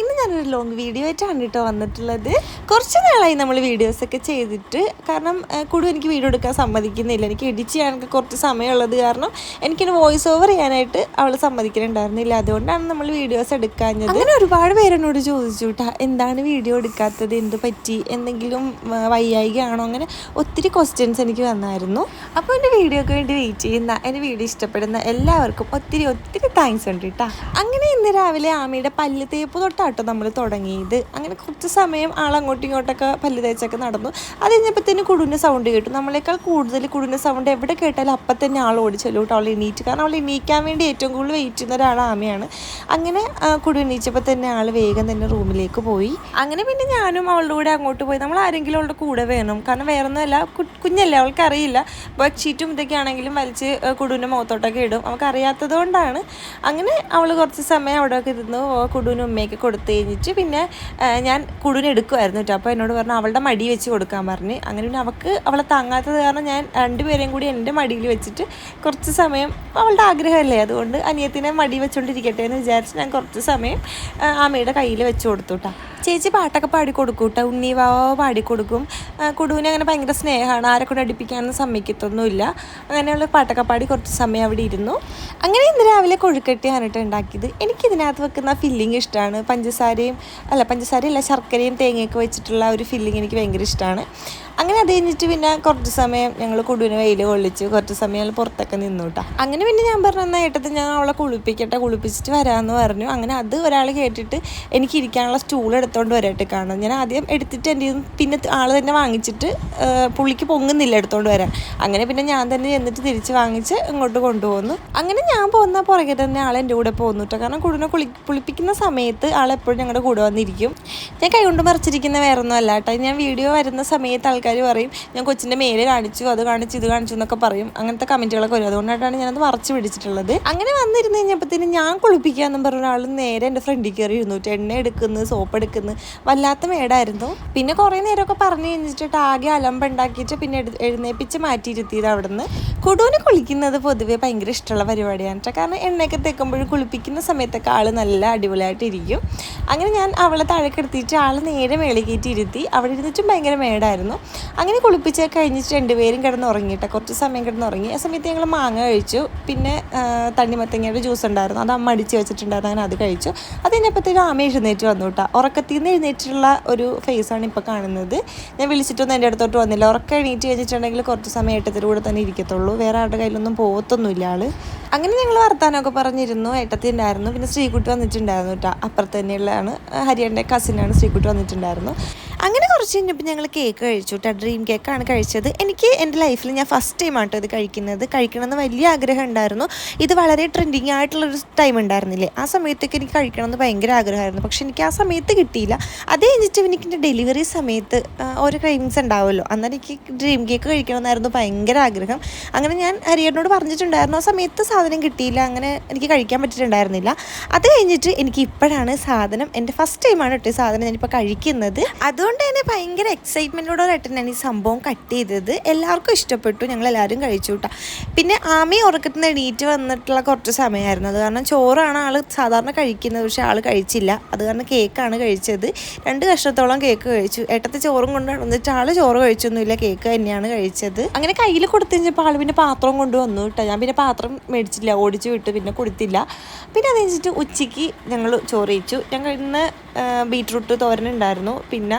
ഇന്ന് ഞാനൊരു long video ആയിട്ടാണ് കേട്ടോ വന്നിട്ടുള്ളത്. കുറച്ച് നാളായി നമ്മൾ വീഡിയോസൊക്കെ ചെയ്തിട്ട്. കാരണം കൂടുതൽ എനിക്ക് വീഡിയോ എടുക്കാൻ സമ്മതിക്കുന്നില്ല. എനിക്ക് എഡിറ്റ് ചെയ്യാനൊക്കെ കുറച്ച് സമയമുള്ളത് കാരണം എനിക്കിന് വോയിസ് ഓവർ ചെയ്യാനായിട്ട് അവൾ സമ്മതിക്കുന്നുണ്ടായിരുന്നില്ല അതുകൊണ്ടാണ് നമ്മൾ വീഡിയോസ് എടുക്കാഞ്ഞത്. അങ്ങനെ ഒരുപാട് പേരെന്നോട് ചോദിച്ചു കേട്ടാ എന്താണ് വീഡിയോ എടുക്കാത്തത്? എന്ത് പറ്റി? എന്തെങ്കിലും വയ്യായികയാണോ അങ്ങനെ ഒത്തിരി ക്വസ്റ്റ്യൻസ് എനിക്ക് വന്നായിരുന്നു. അപ്പോൾ എന്റെ വീഡിയോക്ക് വേണ്ടി വെയിറ്റ് ചെയ്യുന്ന എന്റെ വീഡിയോ ഇഷ്ടപ്പെടുന്ന എല്ലാവർക്കും ഒത്തിരി ഒത്തിരി താങ്ക്സ് ഉണ്ട് കേട്ടോ അങ്ങനെ ഇന്ന് രാവിലെ ആമയുടെ പല്ല് തേപ്പ് തൊട്ടാട്ടോ നമ്മൾ തുടങ്ങിയത്. അങ്ങനെ കുറച്ച് സമയം ആൾ അങ്ങോട്ടും ഇങ്ങോട്ടൊക്കെ പല്ല് തേച്ചൊക്കെ നടന്നു. അത് കഴിഞ്ഞപ്പോഴത്തേന് കുടുവിന്റെ സൗണ്ട് കേട്ടു. നമ്മളെക്കാൾ കൂടുതൽ കുടുവിന്റെ സൗണ്ട് എവിടെ കേട്ടാലും അപ്പം തന്നെ ആൾ ഓടിച്ചല്ലോ കേട്ടോ അവൾ എണീറ്റ്. കാരണം അവൾ എണീക്കാൻ വേണ്ടി ഏറ്റവും കൂടുതൽ വെയിറ്റ് ചെയ്യുന്ന ഒരാൾ ആമയാണ്. അങ്ങനെ കുടു എണീച്ചപ്പോൾ തന്നെ ആൾ വേഗം തന്നെ റൂമിലേക്ക് പോയി. അങ്ങനെ പിന്നെ ഞാനും അവളുടെ കൂടെ അങ്ങോട്ട് പോയി. നമ്മൾ ആരെങ്കിലും അവളുടെ കൂടെ വേണം. കാരണം വേറെ ഒന്നുമല്ല കുഞ്ഞല്ലേ അവൾക്ക് അറിയില്ല. ബെഡ് ഷീറ്റും ഇതൊക്കെ ആണെങ്കിലും വലിച്ച് കുടുവിന്റെ മുഖത്തോട്ടൊക്കെ ഇടും. അവൾക്ക് അറിയാത്തത് കൊണ്ടാണ്. അങ്ങനെ അവൾ കുറച്ച് സമയം അവിടെയൊക്കെ ഇരുന്നു. കുടുവിനും ഉമ്മയൊക്കെ കൊടുത്തു കഴിഞ്ഞിട്ട് പിന്നെ ഞാൻ കുടുവിന് എടുക്കുമായിരുന്നു കേട്ടോ അപ്പോൾ എന്നോട് പറഞ്ഞു അവളുടെ മടി വെച്ച് കൊടുക്കാൻ പറഞ്ഞ്. അങ്ങനെ പിന്നെ അവൾക്ക് അവളെ താങ്ങാത്തത് കാരണം ഞാൻ രണ്ടുപേരെയും കൂടി എന്റെ മടിയിൽ വെച്ചിട്ട് കുറച്ച് സമയം അവളുടെ ആഗ്രഹമല്ലേ? അതുകൊണ്ട് അനിയത്തിനെ മടി വെച്ചുകൊണ്ടിരിക്കട്ടെ എന്ന് വിചാരിച്ച് ഞാൻ കുറച്ച് സമയം ആമയുടെ കയ്യിൽ വെച്ച് കൊടുത്തു കേട്ടോ ചേച്ചി പാട്ടൊക്കെ പാടിക്കൊടുക്കും കേട്ടോ ഉണ്ണി വാവ പാടിക്കൊടുക്കും. കുടുവിനെ അങ്ങനെ ഭയങ്കര സ്നേഹമാണ്. ആരെ കൊണ്ട് അടിപ്പിക്കാനൊന്നും സമ്മതിക്കത്തൊന്നുമില്ല. അങ്ങനെയുള്ള പാട്ടൊക്കെ പാടി കുറച്ച് സമയം അവിടെ ഇരുന്നു. അങ്ങനെ ഇന്ന് രാവിലെ കൊഴുക്കട്ടിയാണ് കേട്ടോ ഉണ്ടാക്കിയത്. എനിക്ക് ഇതിനകത്ത് വെക്കുന്ന ഫില്ലിങ് ഇഷ്ടമാണ്. പഞ്ചസാരയും അല്ല പഞ്ചസാരയല്ല ശർക്കരയും തേങ്ങയൊക്കെ വെച്ചിട്ടുള്ള ഒരു ഫില്ലിങ് എനിക്ക് ഭയങ്കര ഇഷ്ടമാണ്. അങ്ങനെ അത് കഴിഞ്ഞിട്ട് പിന്നെ കുറച്ച് സമയം ഞങ്ങൾ കുടുവിന് വെയിൽ കൊള്ളിച്ച് കുറച്ച് സമയം ഞങ്ങൾ പുറത്തൊക്കെ നിന്നു കേട്ടോ അങ്ങനെ പിന്നെ ഞാൻ പറഞ്ഞു എന്നാൽ ഏട്ടത്ത് ഞാൻ അവളെ കുളിപ്പിക്കട്ടെ കുളിപ്പിച്ചിട്ട് വരാമെന്ന് പറഞ്ഞു. അങ്ങനെ അത് ഒരാൾ കേട്ടിട്ട് എനിക്ക് ഇരിക്കാനുള്ള സ്റ്റൂൾ എടുത്തോണ്ട് വരട്ടെ കാണാം ഞാൻ ആദ്യം എടുത്തിട്ട് എന്റെ പിന്നെ ആൾ തന്നെ വാങ്ങിച്ചിട്ട് പുള്ളിക്ക് പൊങ്ങുന്നില്ല എടുത്തോണ്ട് വരാൻ. അങ്ങനെ പിന്നെ ഞാൻ തന്നെ ചെന്നിട്ട് തിരിച്ച് വാങ്ങിച്ച് ഇങ്ങോട്ട് കൊണ്ടുപോകുന്നു അങ്ങനെ ഞാൻ പോകുന്ന പുറകെ തന്നെ ആൾ എന്റെ കൂടെ പോകുന്നു കേട്ടോ കാരണം കുടുവിനെ കുളി കുളിപ്പിക്കുന്ന സമയത്ത് ആൾ എപ്പോഴും ഞങ്ങളുടെ കൂടെ വന്നിരിക്കും. ഞാൻ കൈകൊണ്ട് മറിച്ചിരിക്കുന്ന വേറെ ഒന്നും അല്ല കേട്ടോ ഞാൻ വീഡിയോ വരുന്ന സമയത്ത് ആൾക്കാർ പറയും ഞാൻ കൊച്ചിന്റെ മേലെ കാണിച്ചു അത് കാണിച്ചു ഇത് കാണിച്ചു എന്നൊക്കെ പറയും. അങ്ങനത്തെ കമന്റുകളൊക്കെ വരും. അതുകൊണ്ടായിട്ടാണ് ഞാനത് മറച്ച് പിടിച്ചിട്ടുള്ളത്. അങ്ങനെ വന്നിരുന്ന് കഴിഞ്ഞപ്പോഴത്തേനും ഞാൻ കുളിപ്പിക്കാന്നും പറഞ്ഞ ആൾ നേരെ എന്റെ ഫ്രണ്ടിൽ കയറി ഇരുന്നൂറ്റി എണ്ണ എടുക്കുന്നു സോപ്പ് എടുക്കുന്നു. വല്ലാത്ത മേടായിരുന്നു. പിന്നെ കുറേ നേരമൊക്കെ പറഞ്ഞു കഴിഞ്ഞിട്ട് ആകെ അലമ്പുണ്ടാക്കിയിട്ട് പിന്നെ എഴുന്നേപ്പിച്ച് മാറ്റിയിരുത്തിയത് അവിടെ നിന്ന് കുടുവിന് കുളിക്കുന്നത് പൊതുവേ ഭയങ്കര ഇഷ്ടമുള്ള പരിപാടിയാണ് കേട്ടോ കാരണം എണ്ണയൊക്കെ തേക്കുമ്പോഴും കുളിപ്പിക്കുന്ന സമയത്തൊക്കെ ആൾ നല്ല അടിപൊളിയായിട്ട് ഇരിക്കും. അങ്ങനെ ഞാൻ അവളെ താഴെ എടുത്തിട്ട് ആൾ നേരെ മേളിൽ ഇരുത്തി. അവിടെ ഇരുന്നിട്ടും ഭയങ്കര മേടായിരുന്നു. അങ്ങനെ കുളിപ്പിച്ച് കഴിഞ്ഞിട്ട് രണ്ടുപേരും കിടന്ന് ഉറങ്ങിയിട്ട് കുറച്ച് സമയം കിടന്ന് ഉറങ്ങി ആ സമയത്ത് ഞങ്ങൾ മാങ്ങ കഴിച്ചു. പിന്നെ തണ്ണിമത്തങ്ങയുടെ ജ്യൂസ് ഉണ്ടായിരുന്നു. അത് അമ്മ അടിച്ച് വെച്ചിട്ടുണ്ടായിരുന്നു. അങ്ങനെ അത് കഴിച്ചു. അത് കഴിഞ്ഞപ്പോഴത്തേക്കും ആമ എഴുന്നേറ്റ് വന്നു കേട്ടോ. ഉറക്കത്തിൽ നിന്ന് എഴുന്നേറ്റുള്ള ഒരു ഫേസാണ് ഇപ്പോൾ കാണുന്നത്. ഞാൻ വിളിച്ചിട്ടൊന്നും എന്റെ അടുത്തോട്ട് വന്നില്ല. ഉറക്കം എണീറ്റ് കഴിഞ്ഞിട്ടുണ്ടെങ്കിൽ കുറച്ച് സമയം ഏട്ടത്തിന്റെ കൂടെ തന്നെ ഇരിക്കത്തുള്ളൂ. വേറെ ആരുടെ കയ്യിലൊന്നും പോകത്തൊന്നുമില്ല ആൾ അങ്ങനെ ഞങ്ങൾ വർത്താനമൊക്കെ പറഞ്ഞിരുന്നു. ഏട്ടത്തി ഉണ്ടായിരുന്നു. പിന്നെ ശ്രീകുട്ടി വന്നിട്ടുണ്ടായിരുന്നു കേട്ടോ. അപ്പുറത്ത് തന്നെയുള്ളതാണ്. ഹരിയന്റെ കസിനാണ് ശ്രീകുട്ടി വന്നിട്ടുണ്ടായിരുന്നു. അങ്ങനെ കുറച്ച് കഴിഞ്ഞപ്പോൾ ഞങ്ങൾ കേക്ക് കഴിച്ചു കേട്ടോ ഡ്രീം കേക്കാണ് കഴിച്ചത്. എനിക്ക് എന്റെ ലൈഫിൽ ഞാൻ ഫസ്റ്റ് ടൈം ആട്ടോ ഇത് കഴിക്കുന്നത്. കഴിക്കണമെന്ന് വലിയ ആഗ്രഹം ഉണ്ടായിരുന്നു. ഇത് വളരെ ട്രെൻഡിങ് ആയിട്ടുള്ളൊരു ടൈം ഉണ്ടായിരുന്നില്ലേ? ആ സമയത്തൊക്കെ എനിക്ക് കഴിക്കണമെന്ന് ഭയങ്കര ആഗ്രഹമായിരുന്നു. പക്ഷെ എനിക്ക് ആ സമയത്ത് കിട്ടിയില്ല. അത് കഴിഞ്ഞിട്ട് എനിക്ക് എന്റെ ഡെലിവറി സമയത്ത് ഓരോ ക്രൈംസ് ഉണ്ടാവുമല്ലോ. അന്നേരം എനിക്ക് ഡ്രീം കേക്ക് കഴിക്കണമെന്നായിരുന്നു ഭയങ്കര ആഗ്രഹം. അങ്ങനെ ഞാൻ ഹരിയറിനോട് പറഞ്ഞിട്ടുണ്ടായിരുന്നു ആ സമയത്ത് സാധനം കിട്ടിയില്ല. അങ്ങനെ എനിക്ക് കഴിക്കാൻ പറ്റിയിട്ടുണ്ടായിരുന്നില്ല. അത് കഴിഞ്ഞിട്ട് എനിക്ക് ഇപ്പോഴാണ് സാധനം എന്റെ ഫസ്റ്റ് ടൈമാണ് കേട്ടോ സാധനം ഞാനിപ്പോൾ കഴിക്കുന്നത്. അതുകൊണ്ട് തന്നെ ഭയങ്കര എക്സൈറ്റ്മെന്റോടെ ഞാൻ ഈ സംഭവം കട്ട് ചെയ്തത്. എല്ലാവർക്കും ഇഷ്ടപ്പെട്ടു. ഞങ്ങൾ എല്ലാവരും കഴിച്ചു കേട്ടോ പിന്നെ ആമി ഉറക്കത്തിൽ നിന്ന് എണീറ്റ് വന്നിട്ടുള്ള കുറച്ച് സമയമായിരുന്നു. അത് കാരണം ചോറാണ് ആൾ സാധാരണ കഴിക്കുന്നത്. പക്ഷേ ആൾ കഴിച്ചില്ല. അത് കാരണം കേക്കാണ് കഴിച്ചത്. രണ്ട് കഷ്ണത്തോളം കേക്ക് കഴിച്ചു. ഏട്ടത്തെ ചോറും കൊണ്ട് വന്നിട്ട് ആൾ ചോറ് കഴിച്ചൊന്നുമില്ല. കേക്ക് തന്നെയാണ് കഴിച്ചത്. അങ്ങനെ കയ്യിൽ കൊടുത്തു കഴിഞ്ഞപ്പോൾ ആൾ പിന്നെ പാത്രം കൊണ്ടുവന്നു കേട്ടോ ഞാൻ പിന്നെ പാത്രം മേടിച്ചില്ല. ഓടിച്ചു വിട്ട് പിന്നെ കൊടുത്തില്ല. പിന്നെ അത് കഴിഞ്ഞിട്ട് ഉച്ചയ്ക്ക് ഞങ്ങൾ ചോറ് കഴിച്ചു. ഞങ്ങൾ ഇന്ന് ബീട്രൂട്ട് തോരൻ ഉണ്ടായിരുന്നു. പിന്നെ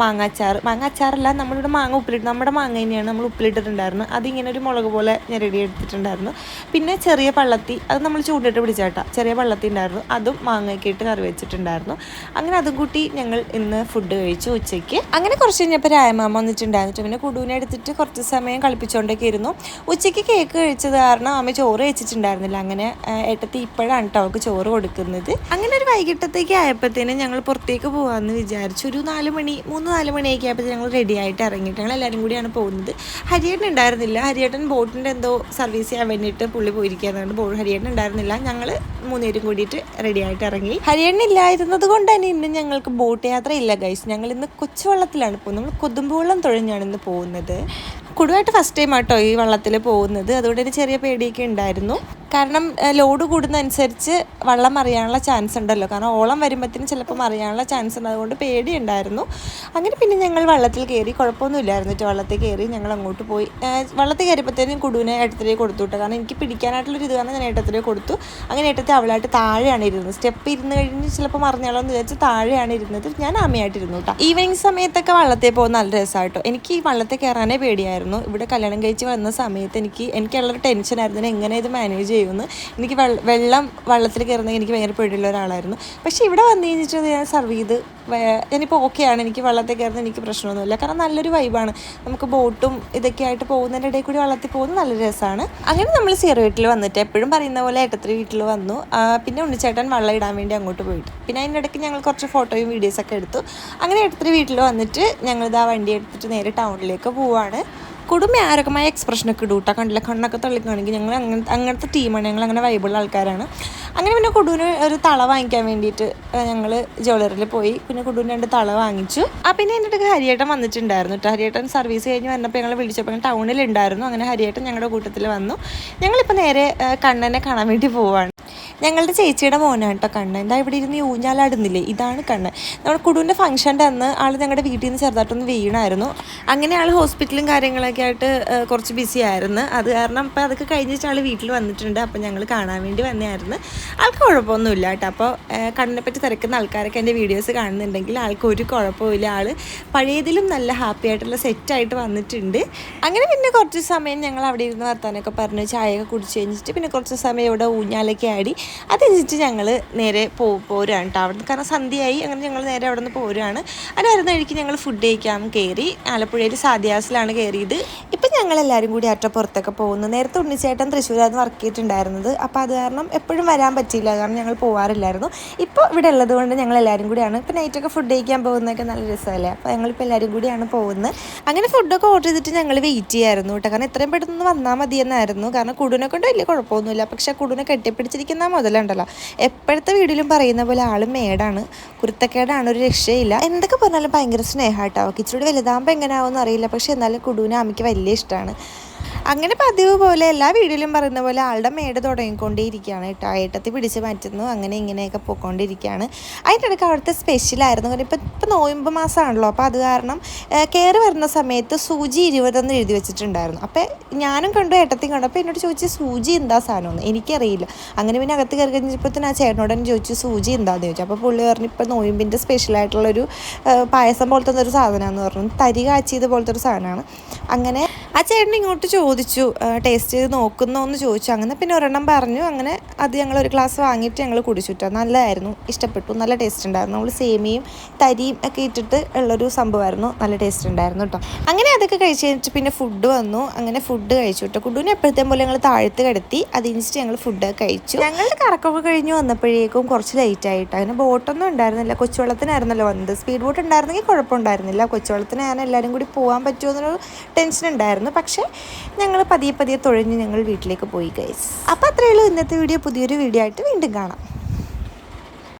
മാങ്ങാച്ചാർ മാങ്ങാച്ചാറല്ല നമ്മളിവിടെ മാങ്ങ ഉപ്പിലിട്ട് നമ്മുടെ മാങ്ങ തന്നെയാണ് നമ്മൾ ഉപ്പിലിട്ടിട്ടുണ്ടായിരുന്നു അതിങ്ങനെ ഒരു മുളക് പോലെ ഞാൻ റെഡി എടുത്തിട്ടുണ്ടായിരുന്നു. പിന്നെ ചെറിയ പള്ളത്തി അത് നമ്മൾ ചൂണ്ടിട്ട് പിടിച്ചാട്ടാ. ചെറിയ പള്ളത്തി ഉണ്ടായിരുന്നു. അതും മാങ്ങയൊക്കെ ഇട്ട് കറി വെച്ചിട്ടുണ്ടായിരുന്നു. അങ്ങനെ അതും കൂട്ടി ഞങ്ങൾ ഇന്ന് ഫുഡ് കഴിച്ചു ഉച്ചയ്ക്ക്. അങ്ങനെ കുറച്ച് കഴിഞ്ഞപ്പോൾ രായമാമ വന്നിട്ടുണ്ടായിരുന്നു. പിന്നെ കുടുവിനെ എടുത്തിട്ട് കുറച്ച് സമയം കളിപ്പിച്ചുകൊണ്ടൊക്കെ ഇരുന്നു. ഉച്ചയ്ക്ക് കേക്ക് കഴിച്ചത് കാരണം അമ്മ ചോറ് കഴിച്ചിട്ടുണ്ടായിരുന്നില്ല. അങ്ങനെ ഏട്ടത്തി ഇപ്പോഴാണ് കേട്ടോ അവൾക്ക് ചോറ് കൊടുക്കുന്നത്. അങ്ങനെ ഒരു വൈകിട്ടത്തേക്ക് ആയപ്പോഴത്തേനും ഞങ്ങൾ പുറത്തേക്ക് പോകാമെന്ന് വിചാരിച്ചു. ഒരു നാല് മണി മൂന്ന് നാല് മണിയൊക്കെ ആയപ്പോൾ ഞങ്ങൾ റെഡി ആയിട്ട് ഇറങ്ങിയിട്ട് ഞങ്ങൾ എല്ലാവരും കൂടിയാണ് പോകുന്നത്. ഹരിയേട്ടൻ ഉണ്ടായിരുന്നില്ല. ഹരിയേട്ടൻ ബോട്ടിന്റെ എന്തോ സർവീസ് ചെയ്യാൻ വേണ്ടിയിട്ട് പുള്ളി പോയിരിക്കുകയായിരുന്നു ബോ ഹരിയേട്ടൻ ഉണ്ടായിരുന്നില്ല. ഞങ്ങൾ മൂന്നുപേരും കൂടിയിട്ട് റെഡി ആയിട്ട് ഇറങ്ങി. ഹരിയേട്ടൻ ഇല്ലായിരുന്നത് കൊണ്ട് തന്നെ ഇന്ന് ഞങ്ങൾക്ക് ബോട്ട് യാത്ര ഇല്ല ഗൈസ് ഞങ്ങൾ ഇന്ന് കൊച്ചുവെള്ളത്തിലാണ് പോകുന്നത്. നമ്മൾ കൊതുമ്പുവെള്ളം തുഴഞ്ഞാണ് ഇന്ന് പോകുന്നത്. കുടുവായിട്ട് ഫസ്റ്റ് ടൈം ആട്ടോ ഈ വള്ളത്തിൽ പോകുന്നത്. അതുകൊണ്ട് ഒരു ചെറിയ പേടിയൊക്കെ ഉണ്ടായിരുന്നു. കാരണം ലോഡ് കൂടുന്നതനുസരിച്ച് വള്ളം മറിയാനുള്ള ചാൻസ് ഉണ്ടല്ലോ. കാരണം ഓളം വരുമ്പോഴത്തേനും ചിലപ്പോൾ മറിയാനുള്ള ചാൻസ് ഉണ്ട്. അതുകൊണ്ട് പേടിയുണ്ടായിരുന്നു. അങ്ങനെ പിന്നെ ഞങ്ങൾ വള്ളത്തിൽ കയറി കുഴപ്പമൊന്നുമില്ലായിരുന്നു കേട്ടോ വള്ളത്തിൽ കയറി ഞങ്ങൾ അങ്ങോട്ട് പോയി. വള്ളത്തിൽ കയറിയപ്പോഴത്തേനും കുടുവിനെ ഏട്ടത്തിലേക്ക് കൊടുത്തു കേട്ടോ കാരണം എനിക്ക് പിടിക്കാനായിട്ടുള്ളൊരു ഇത് കാരണം ഞാൻ ഏട്ടത്തിലേക്ക് കൊടുത്തു. അങ്ങനെ ഏട്ടത്തെ അവളായിട്ട് താഴെയാണ് ഇരുന്നത്. സ്റ്റെപ്പ് ഇരുന്ന് കഴിഞ്ഞ് ചിലപ്പോൾ മറിഞ്ഞാലോ എന്ന് വിചാരിച്ച് താഴെയാണ് ഇരുന്നത്. ഞാൻ അമ്മയായിട്ടിരുന്നു കേട്ടോ ഈവനിങ് സമയത്തൊക്കെ വള്ളത്തിൽ പോകുന്ന നല്ല രസമായിട്ടോ. എനിക്ക് ഈ വള്ളത്തിൽ കയറാനേ പേടിയായിരുന്നു. ഇവിടെ കല്യാണം കഴിച്ച് വന്ന സമയത്ത് എനിക്ക് എനിക്കുള്ളൊരു ടെൻഷനായിരുന്നു എങ്ങനെ ഇത് മാനേജ് ചെയ്യുമെന്ന് എനിക്ക് വെള്ളം വെള്ളത്തിൽ കയറുന്നത് എനിക്ക് ഭയങ്കര പേടിയുള്ള ഒരാളായിരുന്നു. പക്ഷേ ഇവിടെ വന്നു കഴിഞ്ഞിട്ട് ഞാൻ സർവ് ചെയ്ത് ഞാനിപ്പോൾ ഓക്കെയാണ് എനിക്ക് വെള്ളത്തിൽ കയറുന്ന എനിക്ക് പ്രശ്നമൊന്നുമില്ല. കാരണം നല്ലൊരു വൈബാണ് നമുക്ക് ബോട്ടും ഇതൊക്കെ ആയിട്ട് പോകുന്നതിന്റെ ഇടയിൽ കൂടി വെള്ളത്തിൽ പോകുന്നത് നല്ല രസമാണ് അങ്ങനെ നമ്മൾ സീറോ വീട്ടിൽ വന്നിട്ട് എപ്പോഴും പറയുന്ന പോലെ ഏട്ടത്തിൽ വീട്ടിൽ വന്നു. പിന്നെ ഉണ്ണിച്ചേട്ടൻ വെള്ളം ഇടാൻ വേണ്ടി അങ്ങോട്ട് പോയിട്ട്. പിന്നെ അതിന്റെ ഇടയ്ക്ക് ഞങ്ങൾ കുറച്ച് ഫോട്ടോയും വീഡിയോസൊക്കെ എടുത്തു. അങ്ങനെ ഏട്ടത്തിൽ വീട്ടിൽ വന്നിട്ട് ഞങ്ങളിത് ആ വണ്ടി എടുത്തിട്ട് നേരെ ടൗണിലേക്ക് പോവാണ്. കുടുംബ ആരോഗ്യമായ എക്സ്പ്രഷനൊക്കെ ഇടും കേട്ടോ കണ്ടില്ല കണ്ണൊക്കെ തള്ളിക്കാണെങ്കിൽ ഞങ്ങൾ അങ്ങനത്തെ അങ്ങനത്തെ ടീമാണ് ഞങ്ങൾ അങ്ങനെ വൈബിളുള്ള ആൾക്കാരാണ്. അങ്ങനെ പിന്നെ കുടുവിന് ഒരു തള വാങ്ങിക്കാൻ വേണ്ടിയിട്ട് ഞങ്ങൾ ജ്വല്ലറിൽ പോയി. പിന്നെ കുടുവിന് രണ്ട് തള വാങ്ങിച്ചു. ആ പിന്നെ എന്റെ അടുത്ത് ഹരിയേട്ടൻ വന്നിട്ടുണ്ടായിരുന്നു കേട്ടോ ഹരിയേട്ടൻ സർവീസ് കഴിഞ്ഞ് വന്നപ്പോൾ ഞങ്ങൾ വിളിച്ചപ്പോൾ ടൗണിലുണ്ടായിരുന്നു അങ്ങനെ ഹരിയേട്ടൻ ഞങ്ങളുടെ കൂട്ടത്തിൽ വന്നു. ഞങ്ങളിപ്പോൾ നേരെ കണ്ണനെ കാണാൻ വേണ്ടി പോവാണ്. ഞങ്ങളുടെ ചേച്ചിയുടെ മോനാണ് കേട്ടോ കണ്ണ്. എന്താ ഇവിടെ ഇരുന്ന് ഊഞ്ഞാലാടുന്നില്ലേ? ഇതാണ് കണ്ണ്. നമ്മുടെ കുടുവിന്റെ ഫംഗ്ഷന്റെ അന്ന് ആൾ ഞങ്ങളുടെ വീട്ടിൽ നിന്ന് ചെറുതായിട്ടൊന്ന് വീണായിരുന്നു. അങ്ങനെ ആൾ ഹോസ്പിറ്റലും കാര്യങ്ങളൊക്കെ ആയിട്ട് കുറച്ച് ബിസി ആയിരുന്നു. അത് കാരണം അപ്പോൾ അതൊക്കെ കഴിഞ്ഞിട്ട് ആൾ വീട്ടിൽ വന്നിട്ടുണ്ട്. അപ്പോൾ ഞങ്ങൾ കാണാൻ വേണ്ടി വന്നതായിരുന്നു. ആൾക്ക് കുഴപ്പമൊന്നുമില്ല കേട്ടോ. അപ്പോൾ കണ്ണിനെ പറ്റി തിരക്കുന്ന ആൾക്കാരൊക്കെ എന്റെ വീഡിയോസ് കാണുന്നുണ്ടെങ്കിൽ ആൾക്ക് ഒരു കുഴപ്പമില്ല ആൾ പഴയതിലും നല്ല ഹാപ്പി ആയിട്ടുള്ള സെറ്റായിട്ട് വന്നിട്ടുണ്ട്. അങ്ങനെ പിന്നെ കുറച്ച് സമയം ഞങ്ങൾ അവിടെ ഇരുന്ന് വർത്താനൊക്കെ പറഞ്ഞ്. ചായയൊക്കെ കുടിച്ച് കഴിഞ്ഞിട്ട് പിന്നെ കുറച്ച് സമയം ഇവിടെ ഊഞ്ഞാലൊക്കെ ആടി. അത് കഴിഞ്ഞിട്ട് ഞങ്ങൾ നേരെ പോ പോരാണ് കേട്ടോ അവിടെ കാരണം സന്ധ്യയായി അങ്ങനെ ഞങ്ങൾ നേരെ അവിടെ നിന്ന് പോരുകയാണ്. അത് വരുന്ന വഴിക്ക് ഞങ്ങൾ ഫുഡ് കഴിക്കാൻ കയറി ആലപ്പുഴയിൽ സാദിയാസിലാണ് കയറിയത് ഇപ്പം ഞങ്ങൾ എല്ലാവരും കൂടി അറ്റ പുറത്തൊക്കെ പോകുന്നു. നേരത്തെ ഉണ്ണിച്ചേട്ടൻ തൃശ്ശൂരായിരുന്നു വർക്ക് ചെയ്തിട്ടുണ്ടായിരുന്നത്. അപ്പോൾ അത് കാരണം എപ്പോഴും വരാൻ പറ്റിയില്ല. കാരണം ഞങ്ങൾ പോകാറില്ലായിരുന്നു ഇപ്പോൾ ഇവിടെ ഉള്ളത് കൊണ്ട് ഞങ്ങൾ എല്ലാവരും കൂടിയാണ് ഇപ്പോൾ നൈറ്റൊക്കെ ഫുഡ് കഴിക്കാൻ പോകുന്നതൊക്കെ നല്ല രസമല്ലേ? അപ്പോൾ ഞങ്ങളിപ്പോൾ എല്ലാവരും കൂടിയാണ് പോകുന്നത്. അങ്ങനെ ഫുഡൊക്കെ ഓർഡർ ചെയ്തിട്ട് ഞങ്ങൾ വെയിറ്റ് ചെയ്യായിരുന്നു കേട്ടോ കാരണം എത്രയും പെട്ടെന്ന് വന്നാൽ മതിയെന്നായിരുന്നു. കാരണം കുടുനെ കൊണ്ട് വലിയ കുഴപ്പമൊന്നുമില്ല. പക്ഷേ കുടുനെ കെട്ടിപ്പിടിച്ചിരിക്കുന്ന മുതലുണ്ടല്ലോ. എപ്പോഴത്തെ വീഡിയോയിലും പറയുന്ന പോലെ ആൾ മേടാണ്. കുരുത്തക്കേടാണ് ഒരു രക്ഷയില്ല. എന്തൊക്കെ പറഞ്ഞാലും ഭയങ്കര സ്നേഹമായിട്ടാവും. ഇച്ചിരി വലുതാകുമ്പോൾ എങ്ങനെയാവുമെന്ന് അറിയില്ല. പക്ഷെ എന്നാലും കുടുവിനെ അമ്മയ്ക്ക് വലിയ ഇഷ്ടമാണ് അങ്ങനെ പതിവ് പോലെ എല്ലാ വീഡിയോയിലും പറയുന്ന പോലെ ആളുടെ മേട് തുടങ്ങിക്കൊണ്ടേയിരിക്കുകയാണ് കേട്ടോ. ഏട്ടത്തി പിടിച്ച് മാറ്റുന്നു. അങ്ങനെ ഇങ്ങനെയൊക്കെ പോയിക്കൊണ്ടിരിക്കുകയാണ് അതിന്റെ ഇടയ്ക്ക് അവിടുത്തെ സ്പെഷ്യലായിരുന്നു കാരണം ഇപ്പം ഇപ്പം നോയമ്പ് മാസമാണല്ലോ. അപ്പോൾ അത് കാരണം കയറി വരുന്ന സമയത്ത് സൂചി ഇരുപതെന്ന് എഴുതി വെച്ചിട്ടുണ്ടായിരുന്നു. അപ്പോൾ ഞാനും കണ്ടു ഏട്ടത്തി കണ്ടു. അപ്പോൾ എന്നോട് ചോദിച്ചു സൂചി എന്താ സാധനമെന്ന്? എനിക്കറിയില്ല. അങ്ങനെ പിന്നെ അകത്ത് കയറി കഴിഞ്ഞപ്പോഴത്തേന് ആ ചേട്ടനോട് തന്നെ ചോദിച്ചു സൂചി എന്താണെന്ന് ചോദിച്ചു. അപ്പോൾ പുള്ളി പറഞ്ഞു ഇപ്പോൾ നോയമ്പിന്റെ സ്പെഷ്യലായിട്ടുള്ളൊരു പായസം പോലത്തെ ഒരു സാധനമാണെന്ന് പറഞ്ഞു. തരി കാച്ചിയത് പോലത്തെ ഒരു സാധനമാണ്. അങ്ങനെ ആ ചേട്ടൻ ഇങ്ങോട്ട് ചോദിച്ചു ടേസ്റ്റ് ചെയ്ത് നോക്കുന്നോ എന്ന് ചോദിച്ചു. അങ്ങനെ പിന്നെ ഒരെണ്ണം പറഞ്ഞു. അങ്ങനെ അത് ഞങ്ങൾ ഒരു ഗ്ലാസ് വാങ്ങിയിട്ട് ഞങ്ങൾ കുടിച്ചിട്ടു നല്ലതായിരുന്നു. ഇഷ്ടപ്പെട്ടു. നല്ല ടേസ്റ്റ് ഉണ്ടായിരുന്നു. നമ്മൾ സേമിയും തരിയും ഒക്കെ ഇട്ടിട്ട് ഉള്ളൊരു സംഭവമായിരുന്നു. നല്ല ടേസ്റ്റ് ഉണ്ടായിരുന്നു കേട്ടോ അങ്ങനെ അതൊക്കെ കഴിച്ച് കഴിഞ്ഞിട്ട് പിന്നെ ഫുഡ് വന്നു. അങ്ങനെ ഫുഡ് കഴിച്ചു കേട്ടോ കുടുവിനെ എപ്പോഴത്തെ പോലെ ഞങ്ങൾ താഴ്ത്ത് കിടത്തി. അത് ഇനിച്ചിട്ട് ഞങ്ങൾ ഫുഡ് കഴിച്ചു. ഞങ്ങളുടെ കറക്കമൊക്കെ കഴിഞ്ഞ് വന്നപ്പോഴേക്കും കുറച്ച് ലേറ്റ് ആയിട്ട് അങ്ങനെ ബോട്ടൊന്നും ഉണ്ടായിരുന്നില്ല. കൊച്ചുവെള്ളത്തിനായിരുന്നല്ലോ വന്നത്. സ്പീഡ് ബോട്ട് ഉണ്ടായിരുന്നെങ്കിൽ കുഴപ്പമുണ്ടായിരുന്നില്ല. കൊച്ചുവെള്ളത്തിന് ഞാൻ എല്ലാവരും കൂടി പോകാൻ പറ്റുമോ എന്നൊരു ടെൻഷൻ ഉണ്ടായിരുന്നു. പക്ഷേ ഞങ്ങൾ പതിയെ പതിയെ തുഴഞ്ഞ് ഞങ്ങൾ വീട്ടിലേക്ക് പോയി ഗൈസ് അപ്പോൾ അത്രയേ ഉള്ളൂ ഇന്നത്തെ വീഡിയോ. പുതിയൊരു വീഡിയോ ആയിട്ട് വീണ്ടും കാണാം.